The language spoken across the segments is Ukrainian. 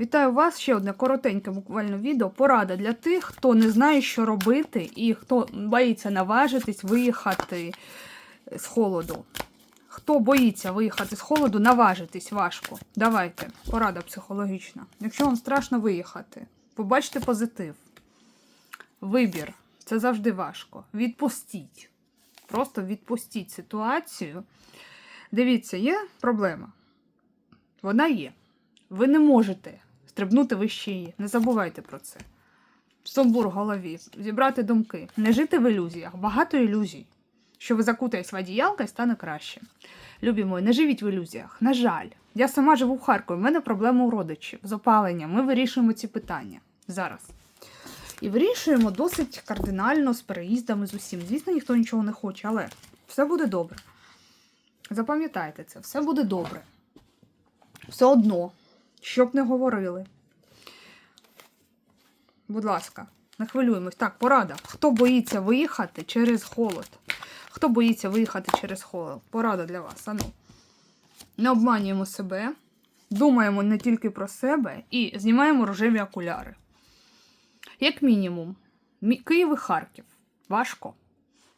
Вітаю вас! Ще одне коротеньке буквально відео. Порада для тих, хто не знає, що робити, і хто боїться наважитись виїхати з холоду. Хто боїться виїхати з холоду, наважитись важко. Давайте, порада психологічна. Якщо вам страшно виїхати, побачте позитив. Вибір це завжди важко. Відпустіть. Просто відпустіть ситуацію. Дивіться, є проблема. Вона є. Ви не можете стрибнути вище її. Не забувайте про це. Сумбур в голові, зібрати думки. Не жити в ілюзіях. Багато ілюзій. Що ви закутаєтесь в одіялка і стане краще. Любі мої, не живіть в ілюзіях. На жаль, я сама живу в Харкові. У мене проблема у родичів з опаленням. Ми вирішуємо ці питання зараз. І вирішуємо досить кардинально з переїздами з усім. Звісно, ніхто нічого не хоче, але все буде добре. Запам'ятайте це, все буде добре. Все одно, що б не говорили. Будь ласка, не хвилюємось. Так, порада. Хто боїться виїхати через холод? Хто боїться виїхати через холод? Порада для вас. Ану. Не обманюємо себе, думаємо не тільки про себе і знімаємо рожеві окуляри. Як мінімум, Мі- Київ і Харків. Важко.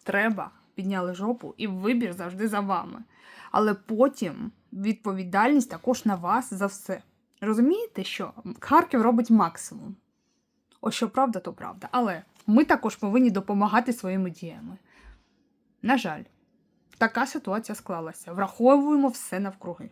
Треба. Підняли жопу, і вибір завжди за вами. Але потім відповідальність також на вас за все. Розумієте, що Харків робить максимум. Ось що правда, то правда. Але ми також повинні допомагати своїми діями. На жаль, така ситуація склалася. Враховуємо все навкруги.